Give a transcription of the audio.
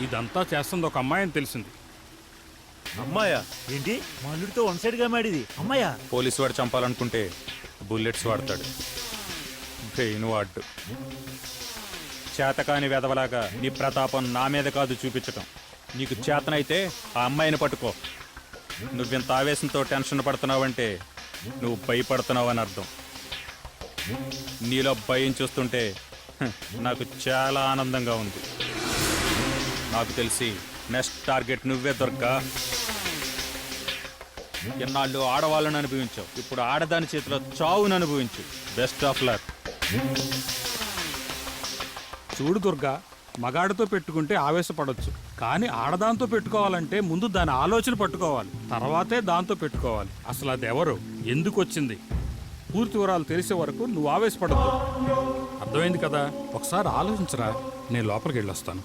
ఇదంతా చేస్తుంది ఒక అమ్మాయి అని తెలిసింది. అమ్మాయా? ఏంటి? మా అల్లుడితో వన్ సైడ్గా మాడిది. అమ్మాయ్యా పోలీసు వాడు చంపాలనుకుంటే బుల్లెట్స్ వాడతాడు. బ్రెయిన్ వాడు. చేతకాని వెదవలాగా నీ ప్రతాపం నా మీద కాదు చూపించటం. నీకు చేతనైతే ఆ అమ్మాయిని పట్టుకో. నువ్వింత ఆవేశంతో టెన్షన్ పడుతున్నావంటే నువ్వు భయపడుతున్నావు అని అర్థం. నీలో భయం చూస్తుంటే నాకు చాలా ఆనందంగా ఉంది. నాకు తెలిసి నెక్స్ట్ టార్గెట్ నువ్వే దొరకా ఎన్నాళ్ళు ఆడవాళ్ళని అనుభవించావు. ఇప్పుడు ఆడదాని చేతిలో చావును అనుభవించు. బెస్ట్ ఆఫ్ లక్ చూడు దుర్గా మగాడితో పెట్టుకుంటే ఆవేశపడొచ్చు. కానీ ఆడదాంతో పెట్టుకోవాలంటే ముందు దాని ఆలోచన పట్టుకోవాలి. తర్వాతే దాంతో పెట్టుకోవాలి. అసలు అది ఎవరు ఎందుకు వచ్చింది పూర్తి వివరాలు తెలిసే వరకు నువ్వు ఆవేశపడద్దు. అర్థమైంది కదా? ఒకసారి ఆలోచించరా? నేను లోపలికి వెళ్ళొస్తాను.